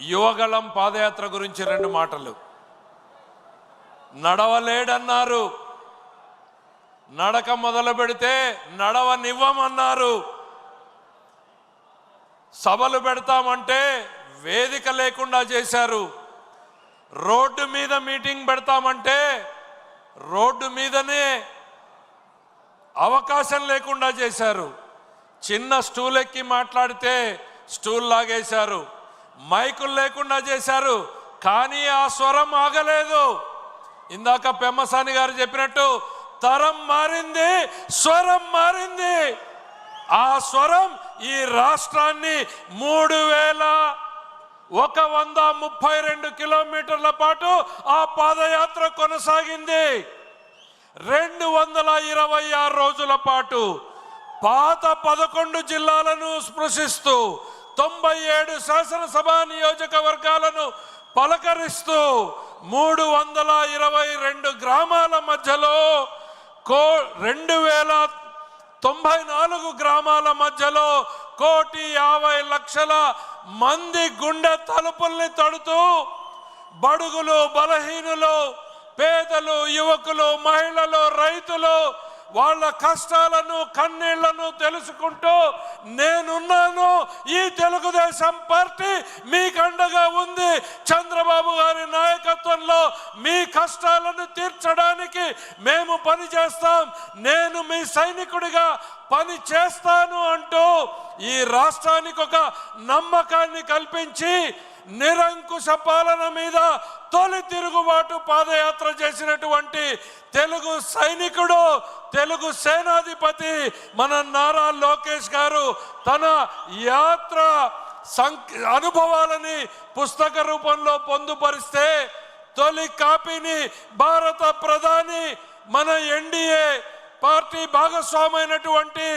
యువగళం పాదయాత్ర గురించి రెండు మాటలు. నడవలేడన్నారు. నడక మొదలు పెడితే నడవనివ్వమన్నారు. సభలు పెడతామంటే వేదిక లేకుండా చేశారు. రోడ్డు మీద మీటింగ్ పెడతామంటే రోడ్డు మీదనే అవకాశం లేకుండా చేశారు. చిన్న స్టూల్ ఎక్కి మాట్లాడితే స్టూల్ లాగేశారు. మైకులు లేకుండా చేశారు కానీ ఆ స్వరం ఆగలేదు. ఇందాక పెమ్మసాని గారు చెప్పినట్టు తరం మారింది స్వరం మారింది. ఆ స్వరం ఈ రాష్ట్రాన్ని మూడు వేల ఒక వంద ముప్పై రెండు కిలోమీటర్ల పాటు ఆ పాదయాత్ర కొనసాగింది. రెండు వందల ఇరవై ఆరు రోజుల పాటు పాత పదకొండు జిల్లాలను స్పృశిస్తూ తొంభై ఏడు శాసనసభ నియోజకవర్గాలను పలకరిస్తూ మూడు వందల ఇరవై రెండు గ్రామాల మధ్యలో కో రెండు వేల తొంభై నాలుగు గ్రామాల మధ్యలో కోటి యాభై లక్షల మంది గుండె తలుపుల్ని తడుతూ బడుగులు బలహీనులు పేదలు యువకులు మహిళలు రైతులు వాళ్ళ కష్టాలను కన్నీళ్ళను తెలుసుకుంటూ నేనున్నాను. ఈ తెలుగుదేశం పార్టీ మీకండగా ఉంది. చంద్రబాబు గారి నాయకత్వంలో మీ కష్టాలను తీర్చడానికి మేము పని చేస్తాం. నేను మీ సైనికుడిగా పని చేస్తాను అంటూ ఈ రాష్ట్రానికి ఒక నమ్మకాన్ని కల్పించి నిరంకుశ పాలన మీద తొలి తిరుగుబాటు పాదయాత్ర చేసినటువంటి తెలుగు సైనికుడు తెలుగు సేనాధిపతి మన నారా లోకేష్ గారు తన యాత్ర సంక్ అనుభవాలని పుస్తక రూపంలో పొందుపరిస్తే తొలి కాపీని భారత ప్రధాని మన ఎన్డీఏ పార్టీ భాగస్వామైనటువంటి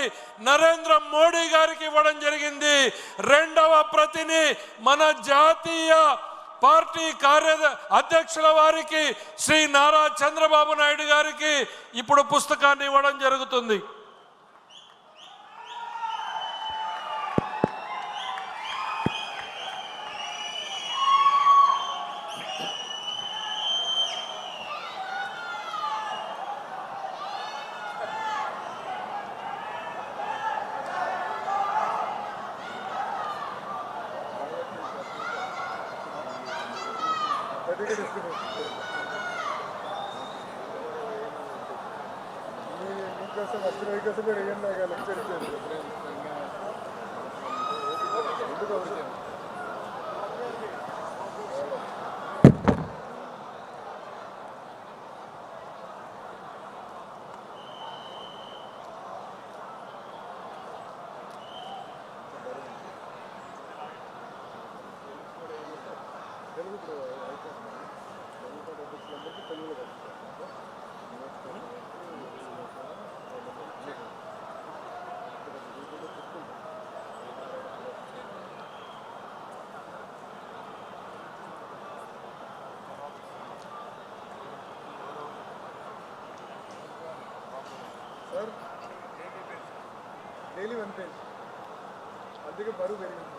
నరేంద్ర మోడీ గారికి ఇవ్వడం జరిగింది. రెండవ ప్రతిని మన జాతీయ పార్టీ కార్య అధ్యక్షుల వారికి శ్రీ నారా చంద్రబాబు నాయుడు గారికి ఇప్పుడు పుస్తకాన్ని ఇవ్వడం జరుగుతుంది. సర్టిఫికేట్ ఇస్తున్నాను మీకోసం వచ్చిన మీకోసం మీరు ఏం నాకు లెక్చర్ ఇచ్చేది ఎందుకు అవసరం తెలుగు ఇప్పుడు సార్ డైలీ వన్ పేజ్ అందుకే బరువు పెరిగింది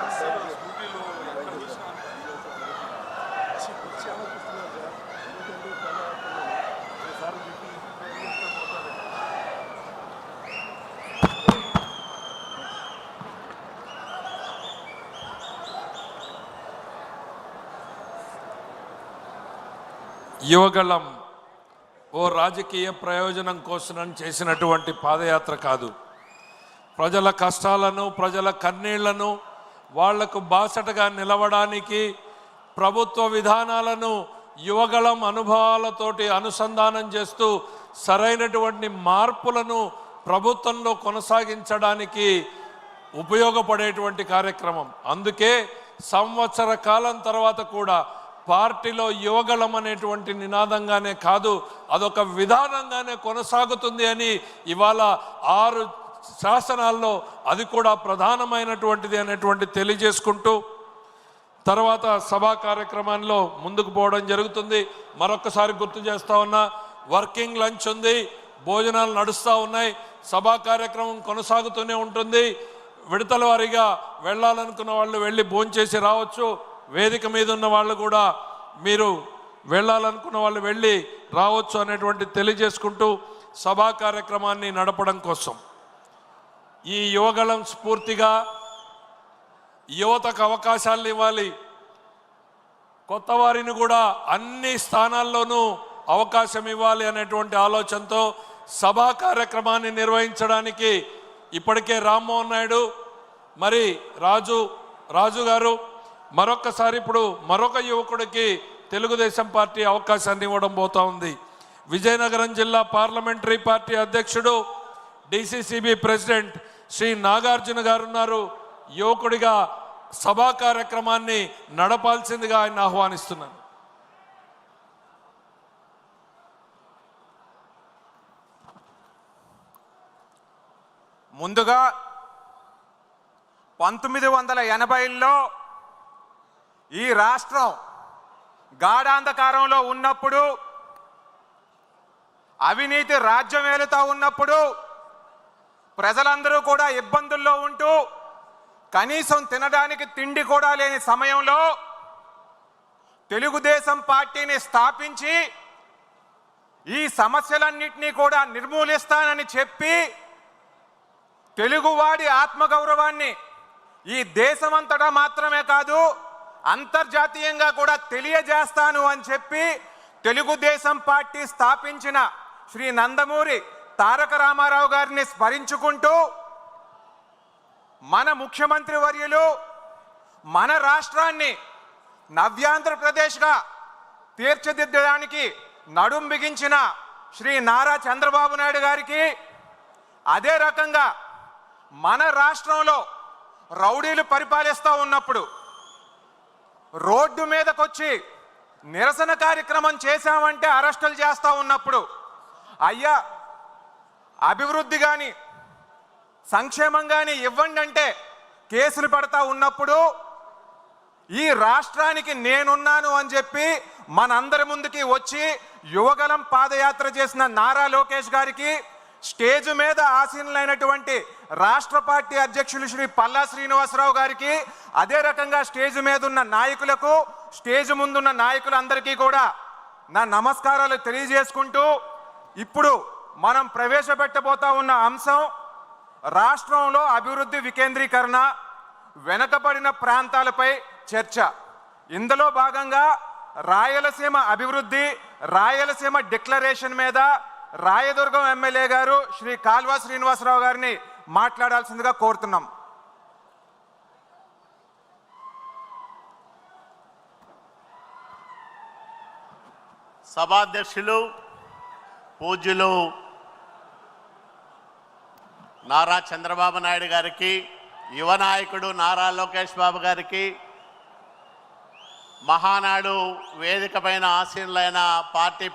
యువగళం ఓ రాజకీయ ప్రయోజనం కోసం చేసినటువంటి పాదయాత్ర కాదు. ప్రజల కష్టాలను ప్రజల కన్నీళ్ళను వాళ్ళకు బాసటగా నిలవడానికి ప్రభుత్వ విధానాలను యువగళం అనుభవాలతోటి అనుసంధానం చేస్తూ సరైనటువంటి మార్పులను ప్రభుత్వంలో కొనసాగించడానికి ఉపయోగపడేటువంటి కార్యక్రమం. అందుకే సంవత్సర కాలం తర్వాత కూడా పార్టీలో యువగళం అనేటువంటి నినాదంగానే కాదు అదొక విధానంగానే కొనసాగుతుంది అని ఇవాళ ఆరు శాసనాల్లో అది కూడా ప్రధానమైనటువంటిది అనేటువంటి తెలియజేసుకుంటూ తర్వాత సభా కార్యక్రమంలో ముందుకు పోవడం జరుగుతుంది. మరొకసారి గుర్తు చేస్తా ఉన్నా వర్కింగ్ లంచ్ ఉంది భోజనాలు నడుస్తూ ఉన్నాయి సభా కార్యక్రమం కొనసాగుతూనే ఉంటుంది. విడతల వారీగా వెళ్ళాలనుకున్న వాళ్ళు వెళ్ళి భోంచేసి రావచ్చు. వేదిక మీద ఉన్న వాళ్ళు కూడా మీరు వెళ్ళాలనుకున్న వాళ్ళు వెళ్ళి రావచ్చు అనేటువంటి తెలియజేసుకుంటూ సభా కార్యక్రమాన్ని నడపడం కోసం. ఈ యువగళం స్ఫూర్తిగా యువతకు అవకాశాలు ఇవ్వాలి. కొత్త వారిని కూడా అన్ని స్థానాల్లోనూ అవకాశం ఇవ్వాలి అనేటువంటి ఆలోచనతో సభా కార్యక్రమాన్ని నిర్వహించడానికి ఇప్పటికే రామ్మోహన్ నాయుడు మరి రాజు రాజు గారు మరొకసారి ఇప్పుడు మరొక యువకుడికి తెలుగుదేశం పార్టీ అవకాశాన్ని ఇవ్వడం పోతా ఉంది. విజయనగరం జిల్లా పార్లమెంటరీ పార్టీ అధ్యక్షుడు డిసిసిబి ప్రెసిడెంట్ శ్రీ నాగార్జున గారు ఉన్నారు. యువకుడిగా సభా కార్యక్రమాన్ని నడపాల్సిందిగా ఆయన ఆహ్వానిస్తున్నాను. ముందుగా పంతొమ్మిది వందల ఎనభైలో ఈ రాష్ట్రం గాఢాంధకారంలో ఉన్నప్పుడు అవినీతి రాజ్యం ఏలుతా ఉన్నప్పుడు ప్రజలందరూ కూడా ఇబ్బందుల్లో ఉంటూ కనీసం తినడానికి తిండి కూడా లేని సమయంలో తెలుగుదేశం పార్టీని స్థాపించి ఈ సమస్యలన్నింటినీ కూడా నిర్మూలిస్తానని చెప్పి తెలుగువాడి ఆత్మగౌరవాన్ని ఈ దేశమంతటా మాత్రమే కాదు అంతర్జాతీయంగా కూడా తెలియజేస్తాను అని చెప్పి తెలుగుదేశం పార్టీ స్థాపించిన శ్రీ నందమూరి తారక రామారావు గారిని స్మరించుకుంటూ మన ముఖ్యమంత్రి వర్యులు మన రాష్ట్రాన్ని నవ్యాంధ్రప్రదేశ్గా తీర్చిదిద్దడానికి నడుం బిగించిన శ్రీ నారా చంద్రబాబు నాయుడు గారికి అదే రకంగా మన రాష్ట్రంలో రౌడీలు పరిపాలిస్తూ ఉన్నప్పుడు రోడ్డు మీదకొచ్చి నిరసన కార్యక్రమం చేశామంటే అరెస్టులు చేస్తూ ఉన్నప్పుడు అయ్యా అభివృద్ధి కానీ సంక్షేమం కానీ ఇవ్వండి అంటే కేసులు పెడతా ఉన్నప్పుడు ఈ రాష్ట్రానికి నేనున్నాను అని చెప్పి మనందరి ముందుకి వచ్చి యువగలం పాదయాత్ర చేసిన నారా లోకేష్ గారికి స్టేజ్ మీద ఆసీనులైనటువంటి రాష్ట్ర పార్టీ అధ్యక్షులు శ్రీ పల్లా శ్రీనివాసరావు గారికి అదే రకంగా స్టేజ్ మీద ఉన్న నాయకులకు స్టేజ్ ముందున్న నాయకులందరికీ కూడా నా నమస్కారాలు తెలియజేసుకుంటూ ఇప్పుడు మనం ప్రవేశపెట్టబోతా ఉన్న అంశం రాష్ట్రంలో అభివృద్ధి వికేంద్రీకరణ వెనకబడిన ప్రాంతాలపై చర్చ. ఇందులో భాగంగా రాయలసీమ అభివృద్ధి రాయలసీమ డిక్లరేషన్ మీద రాయదుర్గం ఎమ్మెల్యే గారు శ్రీ కాల్వా శ్రీనివాసరావు గారిని మాట్లాడాల్సిందిగా కోరుతున్నాం. సభాధ్యక్షులు పూజ్యులు నారా చంద్రబాబు నాయుడు గారికి యువ నాయకుడు నారా లోకేష్ బాబు గారికి మహానాడు వేదిక పైన ఆసీనులైన పార్టీ